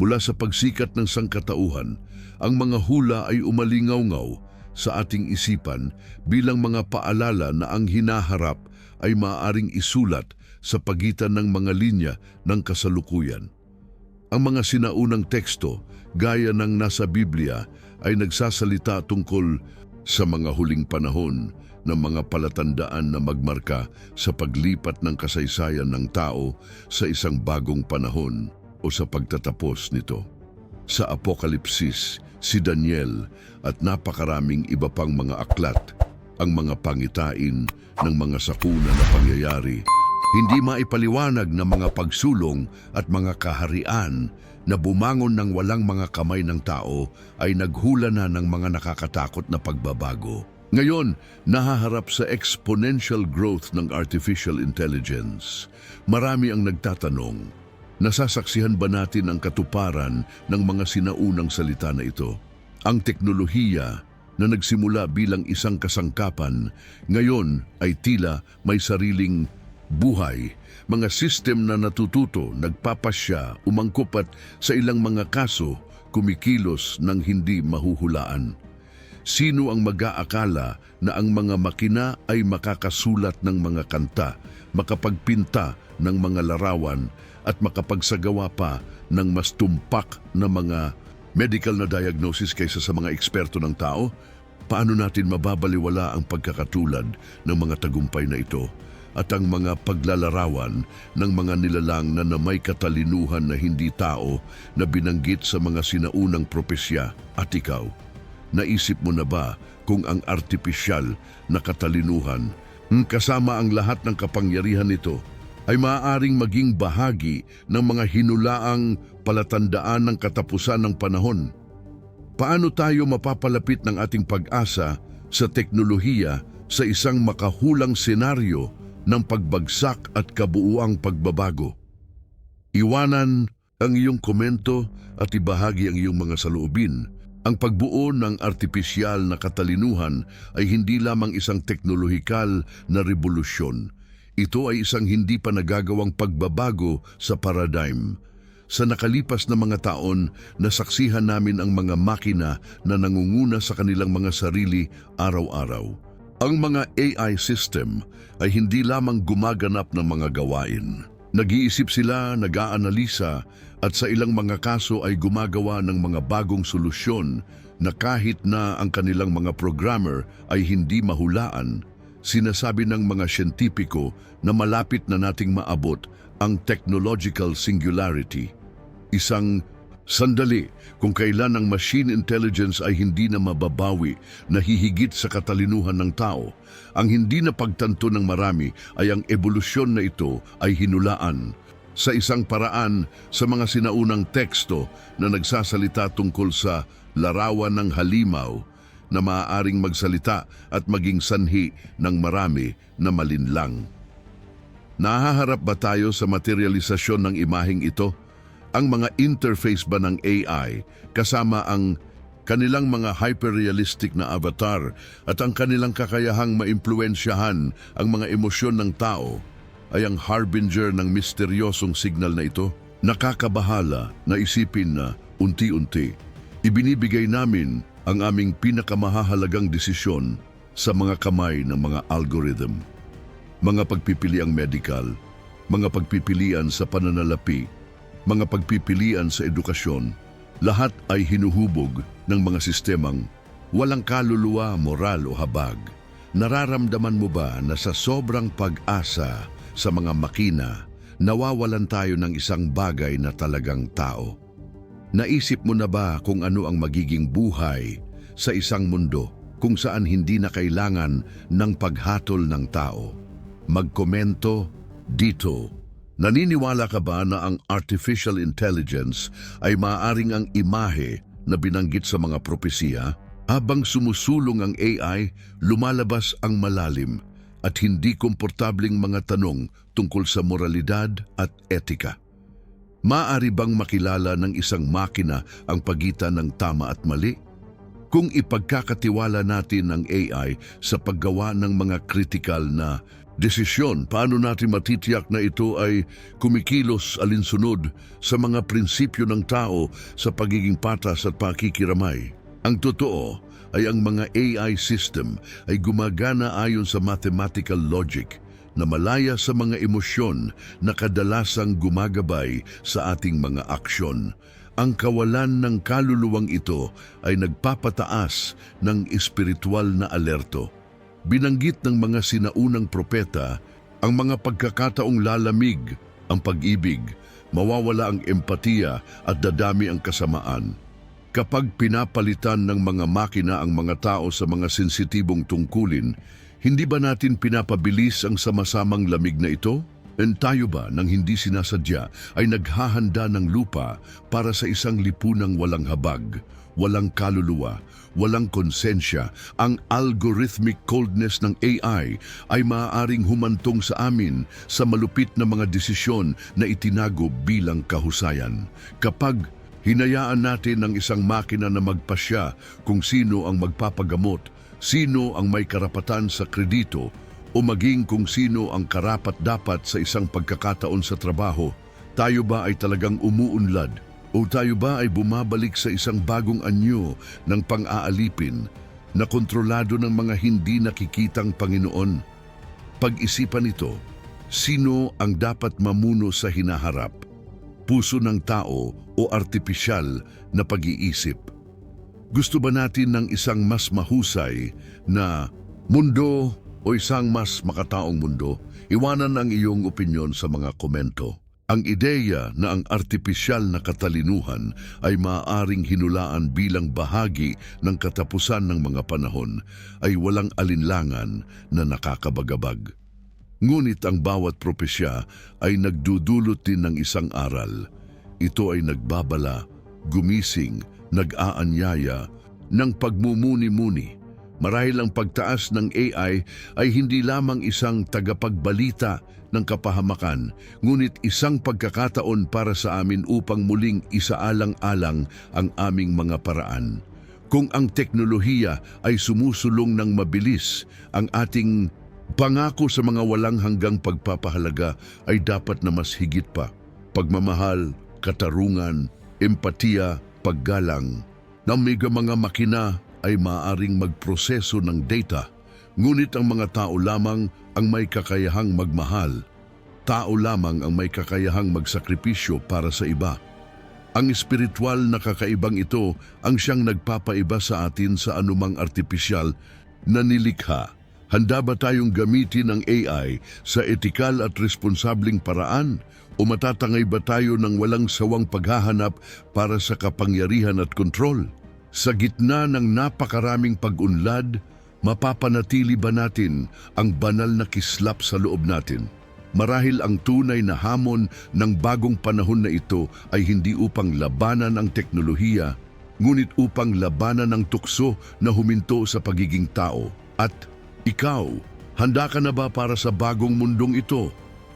Mula sa pagsikat ng sangkatauhan, ang mga hula ay umalingaw-ngaw sa ating isipan bilang mga paalala na ang hinaharap ay maaaring isulat sa pagitan ng mga linya ng kasalukuyan. Ang mga sinaunang teksto, gaya ng nasa Biblia, ay nagsasalita tungkol sa mga huling panahon ng mga palatandaan na magmarka sa paglipat ng kasaysayan ng tao sa isang bagong panahon o sa pagtatapos nito. Sa Apokalipsis, si Daniel at napakaraming iba pang mga aklat ang mga pangitain ng mga sakuna na pangyayari hindi maipaliwanag na mga pagsulong at mga kaharian na bumangon ng walang mga kamay ng tao ay naghula na ng mga nakakatakot na pagbabago. Ngayon, nahaharap sa exponential growth ng artificial intelligence. Marami ang nagtatanong, nasasaksihan ba natin ang katuparan ng mga sinaunang salita na ito? Ang teknolohiya na nagsimula bilang isang kasangkapan, ngayon ay tila may sariling buhay, mga system na natututo, nagpapasya, umangkop at sa ilang mga kaso, kumikilos ng hindi mahuhulaan. Sino ang mag-aakala na ang mga makina ay makakasulat ng mga kanta, makapagpinta ng mga larawan at makapagsagawa pa ng mas tumpak na mga medical na diagnosis kaysa sa mga eksperto ng tao? Paano natin mababaliwala ang pagkakatulad ng mga tagumpay na ito? at ang mga paglalarawan ng mga nilalang na namay katalinuhan na hindi tao na binanggit sa mga sinaunang propesya at ikaw. Naisip mo na ba kung ang artipisyal na katalinuhan hmm, kasama ang lahat ng kapangyarihan nito ay maaaring maging bahagi ng mga hinulaang palatandaan ng katapusan ng panahon? Paano tayo mapapalapit ng ating pag-asa sa teknolohiya sa isang makahulang senaryo ng pagbagsak at kabuuang pagbabago. Iwanan ang iyong komento at ibahagi ang iyong mga saloobin. Ang pagbuo ng artipisyal na katalinuhan ay hindi lamang isang teknolohikal na revolusyon. Ito ay isang hindi pa nagagawang pagbabago sa paradigm. Sa nakalipas na mga taon, nasaksihan namin ang mga makina na nangunguna sa kanilang mga sarili araw-araw. Ang mga AI system ay hindi lamang gumaganap ng mga gawain. Nag-iisip sila, nag-aanalisa at sa ilang mga kaso ay gumagawa ng mga bagong solusyon na kahit na ang kanilang mga programmer ay hindi mahulaan, sinasabi ng mga siyentipiko na malapit na nating maabot ang technological singularity. Isang Sandali, kung kailan ang machine intelligence ay hindi na mababawi na hihigit sa katalinuhan ng tao, ang hindi na pagtanto ng marami ay ang ebolusyon na ito ay hinulaan sa isang paraan sa mga sinaunang teksto na nagsasalita tungkol sa larawan ng halimaw na maaaring magsalita at maging sanhi ng marami na malinlang. Nahaharap ba tayo sa materialisasyon ng imaheng ito? ang mga interface ba ng AI kasama ang kanilang mga hyperrealistic na avatar at ang kanilang kakayahang maimpluensyahan ang mga emosyon ng tao ay ang harbinger ng misteryosong signal na ito. Nakakabahala na isipin na unti-unti ibinibigay namin ang aming pinakamahahalagang desisyon sa mga kamay ng mga algorithm. Mga pagpipiliang medical, mga pagpipilian sa pananalapi, mga pagpipilian sa edukasyon, lahat ay hinuhubog ng mga sistemang walang kaluluwa, moral o habag. Nararamdaman mo ba na sa sobrang pag-asa sa mga makina, nawawalan tayo ng isang bagay na talagang tao? Naisip mo na ba kung ano ang magiging buhay sa isang mundo kung saan hindi na kailangan ng paghatol ng tao? Magkomento dito Naniniwala ka ba na ang artificial intelligence ay maaring ang imahe na binanggit sa mga propesiya? Habang sumusulong ang AI, lumalabas ang malalim at hindi komportabling mga tanong tungkol sa moralidad at etika. Maari bang makilala ng isang makina ang pagitan ng tama at mali? Kung ipagkakatiwala natin ang AI sa paggawa ng mga kritikal na desisyon, paano natin matitiyak na ito ay kumikilos alinsunod sa mga prinsipyo ng tao sa pagiging patas at pakikiramay. Ang totoo ay ang mga AI system ay gumagana ayon sa mathematical logic na malaya sa mga emosyon na kadalasang gumagabay sa ating mga aksyon. Ang kawalan ng kaluluwang ito ay nagpapataas ng espiritual na alerto. Binanggit ng mga sinaunang propeta ang mga pagkakataong lalamig ang pag-ibig, mawawala ang empatiya at dadami ang kasamaan. Kapag pinapalitan ng mga makina ang mga tao sa mga sensitibong tungkulin, hindi ba natin pinapabilis ang sama-samang lamig na ito? And tayo ba nang hindi sinasadya ay naghahanda ng lupa para sa isang lipunang walang habag, walang kaluluwa, walang konsensya, ang algorithmic coldness ng AI ay maaaring humantong sa amin sa malupit na mga desisyon na itinago bilang kahusayan. Kapag hinayaan natin ng isang makina na magpasya kung sino ang magpapagamot, sino ang may karapatan sa kredito, o maging kung sino ang karapat-dapat sa isang pagkakataon sa trabaho, tayo ba ay talagang umuunlad o tayo ba ay bumabalik sa isang bagong anyo ng pang-aalipin na kontrolado ng mga hindi nakikitang Panginoon? Pag-isipan ito, sino ang dapat mamuno sa hinaharap? Puso ng tao o artipisyal na pag-iisip? Gusto ba natin ng isang mas mahusay na mundo o isang mas makataong mundo, iwanan ang iyong opinyon sa mga komento. Ang ideya na ang artipisyal na katalinuhan ay maaaring hinulaan bilang bahagi ng katapusan ng mga panahon ay walang alinlangan na nakakabagabag. Ngunit ang bawat propesya ay nagdudulot din ng isang aral. Ito ay nagbabala, gumising, nag-aanyaya ng pagmumuni-muni Marahil ang pagtaas ng AI ay hindi lamang isang tagapagbalita ng kapahamakan, ngunit isang pagkakataon para sa amin upang muling isaalang-alang ang aming mga paraan. Kung ang teknolohiya ay sumusulong ng mabilis, ang ating pangako sa mga walang hanggang pagpapahalaga ay dapat na mas higit pa. Pagmamahal, katarungan, empatiya, paggalang. Na mega mga makina ay maaring magproseso ng data, ngunit ang mga tao lamang ang may kakayahang magmahal. Tao lamang ang may kakayahang magsakripisyo para sa iba. Ang espiritual na kakaibang ito ang siyang nagpapaiba sa atin sa anumang artipisyal na nilikha. Handa ba tayong gamitin ang AI sa etikal at responsabling paraan? O matatangay ba tayo ng walang sawang paghahanap para sa kapangyarihan at kontrol? Sa gitna ng napakaraming pag-unlad, mapapanatili ba natin ang banal na kislap sa loob natin? Marahil ang tunay na hamon ng bagong panahon na ito ay hindi upang labanan ang teknolohiya, ngunit upang labanan ang tukso na huminto sa pagiging tao. At ikaw, handa ka na ba para sa bagong mundong ito?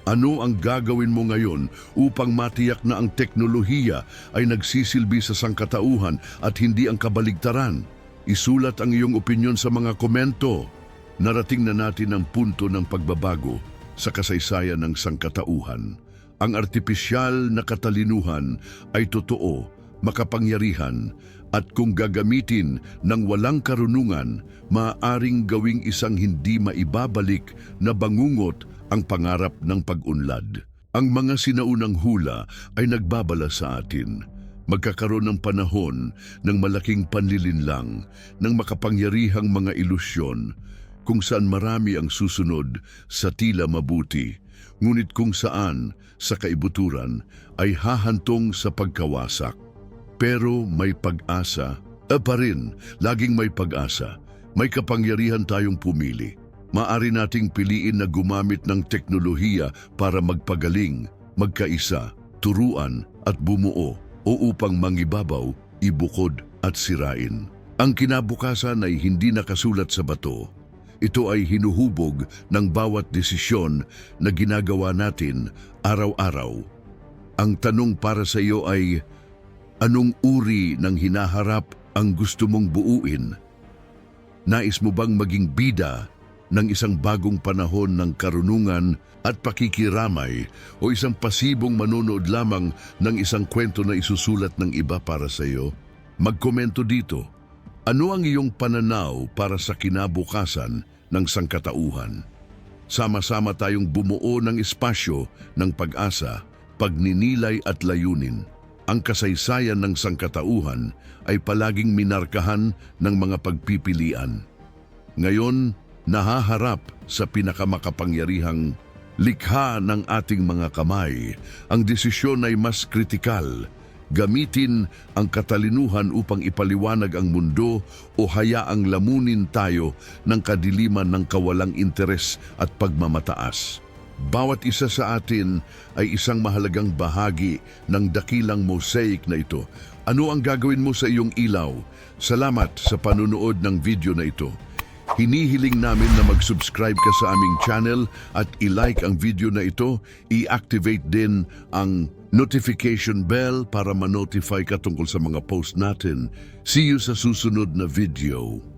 Ano ang gagawin mo ngayon upang matiyak na ang teknolohiya ay nagsisilbi sa sangkatauhan at hindi ang kabaligtaran? Isulat ang iyong opinyon sa mga komento. Narating na natin ang punto ng pagbabago sa kasaysayan ng sangkatauhan. Ang artipisyal na katalinuhan ay totoo, makapangyarihan, at kung gagamitin ng walang karunungan, maaaring gawing isang hindi maibabalik na bangungot ang pangarap ng pag-unlad. Ang mga sinaunang hula ay nagbabala sa atin. Magkakaroon ng panahon ng malaking panlilinlang, ng makapangyarihang mga ilusyon, kung saan marami ang susunod sa tila mabuti, ngunit kung saan, sa kaibuturan, ay hahantong sa pagkawasak. Pero may pag-asa, eh pa rin, laging may pag-asa, may kapangyarihan tayong pumili Maari nating piliin na gumamit ng teknolohiya para magpagaling, magkaisa, turuan at bumuo o upang mangibabaw, ibukod at sirain. Ang kinabukasan ay hindi nakasulat sa bato. Ito ay hinuhubog ng bawat desisyon na ginagawa natin araw-araw. Ang tanong para sa iyo ay, anong uri ng hinaharap ang gusto mong buuin? Nais mo bang maging bida ng isang bagong panahon ng karunungan at pakikiramay o isang pasibong manonood lamang ng isang kwento na isusulat ng iba para sa iyo? Magkomento dito. Ano ang iyong pananaw para sa kinabukasan ng sangkatauhan? Sama-sama tayong bumuo ng espasyo ng pag-asa, pagninilay at layunin. Ang kasaysayan ng sangkatauhan ay palaging minarkahan ng mga pagpipilian. Ngayon, nahaharap sa pinakamakapangyarihang likha ng ating mga kamay. Ang desisyon ay mas kritikal. Gamitin ang katalinuhan upang ipaliwanag ang mundo o hayaang lamunin tayo ng kadiliman ng kawalang interes at pagmamataas. Bawat isa sa atin ay isang mahalagang bahagi ng dakilang mosaic na ito. Ano ang gagawin mo sa iyong ilaw? Salamat sa panunood ng video na ito. Hinihiling namin na mag-subscribe ka sa aming channel at i-like ang video na ito. I-activate din ang notification bell para ma-notify ka tungkol sa mga post natin. See you sa susunod na video.